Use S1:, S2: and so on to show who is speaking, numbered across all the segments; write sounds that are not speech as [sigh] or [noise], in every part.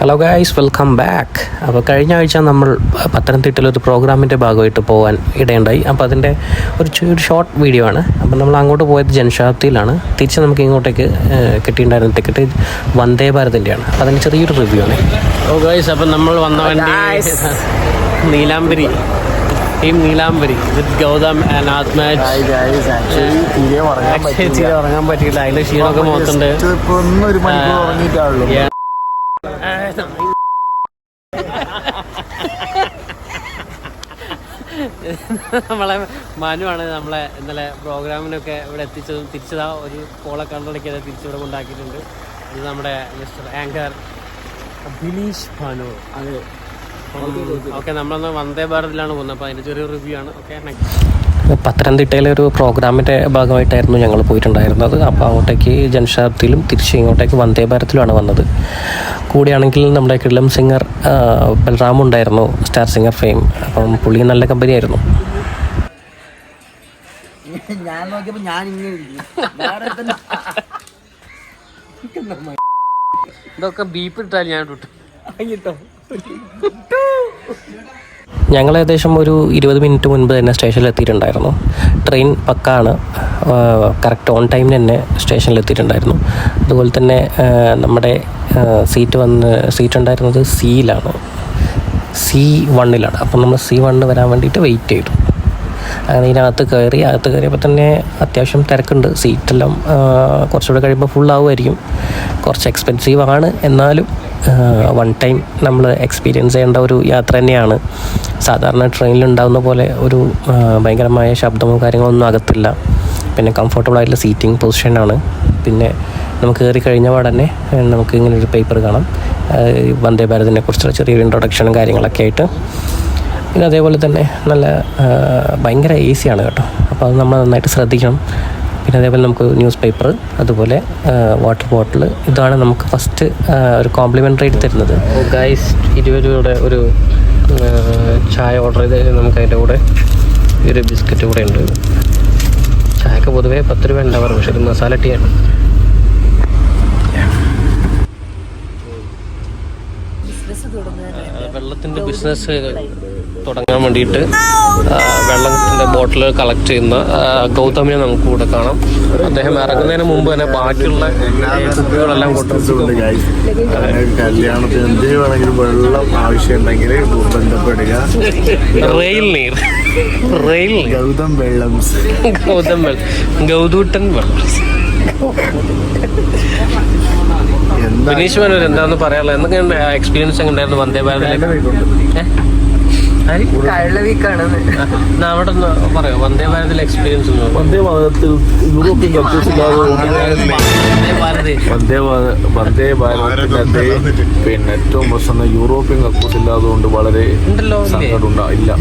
S1: Hello guys welcome back അപ്പോൾ കഴിഞ്ഞ ആഴ്ച നമ്മൾ പത്തനംതിട്ടയിൽ ഒരു പ്രോഗ്രാമിന്റെ ഭാഗമായിട്ട് പോകാൻ ഇടയുണ്ടായി. അപ്പോൾ അതിന്റെ ഒരു ഒരു ഷോർട്ട് വീഡിയോ ആണ്. അപ്പോൾ നമ്മൾ അങ്ങോട്ട് പോയത് ജൻഷാബ്ദിയിലാണ് തിരിച്ച് നമുക്ക് ഇങ്ങോട്ടേക്ക് കിട്ടിയിട്ടുണ്ടായിരുന്ന ടിക്കറ്റ് വന്ദേ ഭാരതിന്റെയാണ് അപ്പോൾ അതിന്റെ ചെറിയൊരു റിവ്യൂ ആണ്. ഓ ഗായ്സ് അപ്പം നമ്മൾ വന്ന വണ്ടി [laughs] Neelambari. Team Neelambari. With Gautham and Atmaj.
S2: തീരെ ഉറങ്ങാൻ
S1: പറ്റിയില്ല. അതിന്റെ ക്ഷീണമൊക്കെ മൊത്തമുണ്ട് [laughs] നമ്മളെ മനുവാണ് നമ്മളെ ഇന്നലെ പ്രോഗ്രാമിനൊക്കെ ഇവിടെ എത്തിച്ചതും തിരിച്ചതാ ഒരു കോളെ കണ്ടടക്കിയത് തിരിച്ചിവിടെ കൊണ്ടാക്കിയിട്ടുണ്ട്. ഇത് നമ്മുടെ മിസ്റ്റർ ആങ്കർ ബിനീഷ് ഭാനു.
S2: അതെ.
S1: ഓക്കെ നമ്മളന്ന് വന്ദേ ഭാരതിലാണ് പോകുന്നത്. അപ്പോൾ അതിന്റെ ചെറിയ റിവ്യൂ ആണ്. ഓക്കെ പത്തനംതിട്ടയിലെ ഒരു പ്രോഗ്രാമിന്റെ ഭാഗമായിട്ടായിരുന്നു ഞങ്ങൾ പോയിട്ടുണ്ടായിരുന്നത്. അപ്പോൾ അങ്ങോട്ടേക്ക് ജനശാബ്ദിയിലും തിരിച്ച് ഇങ്ങോട്ടേക്ക് വന്ദേ ഭാരത്തിലുമാണ് വന്നത്. കൂടിയാണെങ്കിൽ നമ്മുടെ കിളം സിംഗർ ബൽറാം ഉണ്ടായിരുന്നു സ്റ്റാർ സിംഗർ ഫെയിം. അപ്പം പുള്ളി നല്ല കമ്പനി ആയിരുന്നു
S2: ഞാൻ നോക്കിയപ്പോൾ ഞാൻ ഇങ്ങനെ.
S1: ഇതൊക്കെ ബീപ്പ് ഇട്ടാൽ ഞാൻ ഇട്ടു. ഞങ്ങൾ ഏകദേശം ഒരു ഇരുപത് മിനിറ്റ് മുൻപ് തന്നെ സ്റ്റേഷനിൽ എത്തിയിട്ടുണ്ടായിരുന്നു. ട്രെയിൻ പക്കാണ്. കറക്റ്റ് ഓൺ ടൈമിന് തന്നെ സ്റ്റേഷനിൽ എത്തിയിട്ടുണ്ടായിരുന്നു. അതുപോലെ തന്നെ നമ്മുടെ സീറ്റ് വന്ന് സീറ്റ് ഉണ്ടായിരുന്നത് സിയിലാണ് സി വണ്ണിലാണ് അപ്പം നമ്മൾ സി വണ്ണിൽ വരാൻ വേണ്ടിയിട്ട് വെയിറ്റ് ചെയ്തു. അങ്ങനെ ഇതിനകത്ത് കയറി അകത്ത് കയറിയപ്പോൾ തന്നെ അത്യാവശ്യം തിരക്കുണ്ട്. സീറ്റെല്ലാം കുറച്ചുകൂടെ കഴിയുമ്പോൾ ഫുൾ കുറച്ച് എക്സ്പെൻസീവ് ആണ്. എന്നാലും വൺ ടൈം നമ്മൾ എക്സ്പീരിയൻസ് ചെയ്യേണ്ട ഒരു യാത്ര തന്നെയാണ്. സാധാരണ ട്രെയിനിൽ ഉണ്ടാകുന്ന പോലെ ഒരു ഭയങ്കരമായ ശബ്ദമോ കാര്യങ്ങളൊന്നും അകത്തില്ല. പിന്നെ കംഫർട്ടബിൾ ആയിട്ടുള്ള സീറ്റിംഗ് പൊസിഷനാണ് പിന്നെ നമുക്ക് കയറി കഴിഞ്ഞ ഏ, നമുക്ക് ഇങ്ങനെ ഒരു പേപ്പർ കാണാം. വന്ദേ ഭാരതിനെ കുറിച്ചുള്ള ചെറിയൊരു ഇൻട്രൊഡക്ഷനും കാര്യങ്ങളൊക്കെ ആയിട്ട്. പിന്നെ അതേപോലെ തന്നെ നല്ല ഭയങ്കര ഈസിയാണ് കേട്ടോ. അപ്പോൾ അത് നമ്മൾ നന്നായിട്ട് ശ്രദ്ധിക്കണം. പിന്നെ അതേപോലെ നമുക്ക് ന്യൂസ് പേപ്പർ അതുപോലെ വാട്ടർ ബോട്ടിൽ ഇതാണ് നമുക്ക് ഫസ്റ്റ് ഒരു കോംപ്ലിമെന്ററി ആയിട്ട് തരുന്നത്. ഗൈസ് ഇരുപത് രൂപയുടെ ഒരു ചായ ഓർഡർ ചെയ്ത് നമുക്ക് അതിന്റെ കൂടെ ഒരു ബിസ്ക്കറ്റ് കൂടെ ഉണ്ട്. ചായക്ക് പൊതുവേ പത്ത് രൂപ ഉണ്ടാവാറ് പക്ഷേ ഇത് മസാല ടീ ആണ് വെള്ളത്തിന്റെ ബിസിനസ് തുടങ്ങാൻ വേണ്ടിയിട്ട് വെള്ളത്തിന്റെ ബോട്ടിൽ കളക്ട് ചെയ്യുന്ന ഗൗതമിനെ നമുക്ക് കൂടെ കാണാം. അദ്ദേഹം ഇറങ്ങുന്നതിന് മുമ്പ് തന്നെ ബാക്കിയുള്ള കുപ്പികളെല്ലാം
S2: guys. കല്യാണത്തിന് എന്ത് വേണമെങ്കിലും വെള്ളം ആവശ്യമുണ്ടെങ്കിൽ ബന്ധപ്പെടുക.
S1: റെയിൽ നീർ. റെയിൽ
S2: ഗൗതം വെള്ളം.
S1: ഗൗതം വെള്ളം. ഗൗതൂട്ടൻ വെള്ളം. ബിനീഷ് മനോർ എന്താന്ന് പറയാനുള്ളത്? എന്തൊക്കെയാണ് എക്സ്പീരിയൻസ് എങ്ങനെ ഉണ്ടായിരുന്നു വന്ദേ ഭാരത് അവിടെ ഒന്ന് പറയോ? വന്ദേ ഭാരതിലെ എക്സ്പീരിയൻസ്
S3: വന്ദേ ഭാരതത്തിൽ യൂറോപ്യൻ കൺട്രീസ് ഇല്ലാതെ
S1: വന്ദേ ഭാരതി
S3: വന്ദേ ഭാര- പിന്നെ ഏറ്റവും പ്രശ്നം യൂറോപ്യൻ കക്കൂസ് ഇല്ലാത്തതുകൊണ്ട് വളരെ
S1: ഉണ്ടല്ലോ ഇല്ലേ?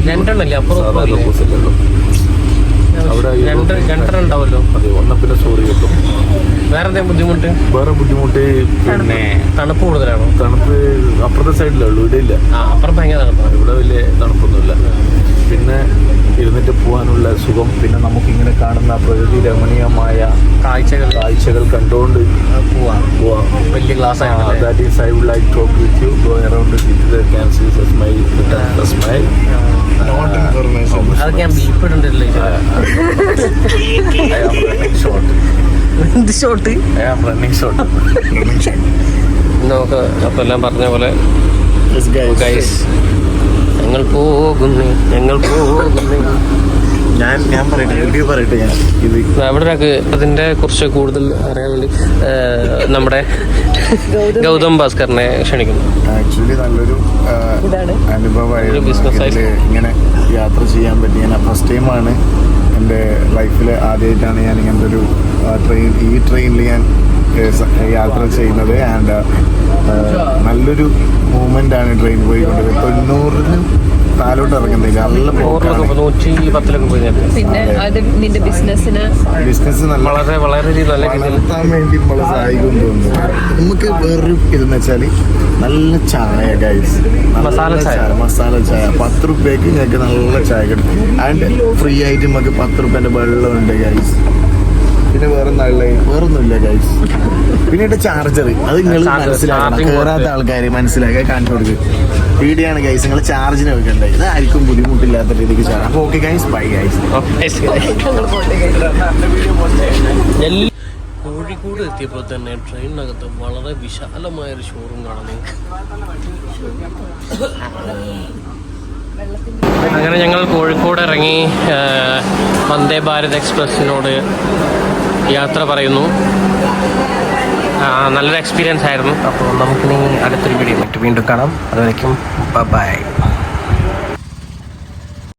S1: രണ്ടെണ്ണല്ലേ അപ്പുറം?
S3: കക്കൂസ് ഇല്ലല്ലോ അവിടെ
S1: ഉണ്ടാവല്ലോ
S3: അതെ കിട്ടും.
S1: വേറെ ബുദ്ധിമുട്ട്?
S3: വേറെ ബുദ്ധിമുട്ട് പിന്നെ
S1: തണുപ്പ് കൂടുതലാണോ?
S3: തണുപ്പ് അപ്പുറത്തെ സൈഡിലേ ഉള്ളൂ ഇവിടെ ഇല്ല.
S1: ആ അപ്പുറം ഭയങ്കര തണുപ്പാണ്
S3: ഇവിടെ വലിയ തണുപ്പൊന്നുമില്ല. പിന്നെ ഇരുന്നിട്ട് പോകാനുള്ള സുഖം. പിന്നെ നമുക്ക് ഇങ്ങനെ കാണുന്ന പ്രകൃതി രമണീയമായ
S1: കാഴ്ചകൾ.
S3: കാഴ്ചകൾ കണ്ടുകൊണ്ട്
S1: പോവാം. വലിയ glass
S3: with you. Go around the city.
S1: അതൊക്കെ ഞാൻ ബീപ്പ് ഇടണ്ടല്ലേ ഷോട്ട്
S3: short.
S1: നമുക്ക് അപ്പം എല്ലാം പറഞ്ഞ പോലെ. ഞങ്ങൾ പോകുന്നു ഞങ്ങൾ പോകുന്നു
S2: ഞാൻ ഞാൻ പറയട്ടെ വീഡിയോ പറയട്ടെ ഞാൻ. ഇത്
S1: അവിടെ ഒരാൾക്ക് അതിന്റെ കുറിച്ച് കൂടുതൽ അറിയാൻ വേണ്ടി നമ്മുടെ ഗൗതം ഭാസ്കറിനെ ക്ഷണിക്കുന്നു.
S2: ആക്ച്വലി നല്ലൊരു അനുഭവമായിരുന്നു. ഇങ്ങനെ യാത്ര ചെയ്യാൻ പറ്റി ഞാൻ ഫസ്റ്റ് ടൈമാണ് എന്റെ ലൈഫിൽ ആദ്യമായിട്ടാണ് ഞാൻ ഇങ്ങനത്തെ ഒരു ട്രെയിൻ ഈ ട്രെയിനിൽ ഞാൻ യാത്ര ചെയ്യുന്നത്. ആൻഡ് നല്ലൊരു മൂവ്മെന്റ് ആണ് ട്രെയിൻ പോയിക്കൊണ്ടത് തൊണ്ണൂറിന് താലോട്ട് ഇറങ്ങുന്നില്ല.
S1: നൂറ്റി പത്തിലൊക്കെ പോയി.
S4: പിന്നെ അത് നിന്റെ ബിസിനസ്സിന്
S2: ബിസിനസ് നല്ല
S1: വളരെ വളരെ നല്ല രീതിയിൽ.
S2: വളർത്താൻ വേണ്ടി നമ്മളെ സഹായിക്കും തോന്നുന്നു. നമുക്ക് വേറൊരു ഇതെന്ന് വെച്ചാൽ നല്ല ചായ ഗൈസ്
S1: മസാല ചായ.
S2: മസാല ചായ. പത്ത് റുപ്യക്ക് ഞങ്ങൾക്ക് നല്ല ചായ കിട്ടും. ആൻഡ് ഫ്രീ ആയിട്ട് നമുക്ക് പത്ത് റുപ്യന്റെ വെള്ളം ഉണ്ട് ഗൈസ് പിന്നെ വേറെ വേറൊന്നുമില്ല ഗൈസ് പിന്നീട് ചാർജർ അത് നിങ്ങൾ മനസ്സിലാക്കണം. കേറാത്ത. ആൾക്കാർ മനസ്സിലാക്കാൻ കാണിച്ചു കൊടുക്കുക വീഡിയോയാണ് ഗൈസ് നിങ്ങൾ ചാർജിന് വെക്കണ്ടേ? ഇത് ആർക്കും ബുദ്ധിമുട്ടില്ലാത്ത രീതിക്ക് ചാർജ് അപ്പോൾ okay guys bye guys
S1: Kozhikode എത്തിയപ്പോൾ തന്നെ ട്രെയിനിനകത്ത് വളരെ വിശാലമായ ഒരു ഷോറൂം കാണാം നിങ്ങൾക്ക് അങ്ങനെ ഞങ്ങൾ കോഴിക്കോട് ഇറങ്ങി വന്ദേ ഭാരത് എക്സ്പ്രസ്സിനോട് യാത്ര പറയുന്നു. നല്ലൊരു എക്സ്പീരിയൻസ് ആയിരുന്നു. അപ്പോൾ നമുക്കിനി അടുത്തൊരു വീഡിയോ വീണ്ടും കാണാം. അതുവരയ്ക്കും ബൈ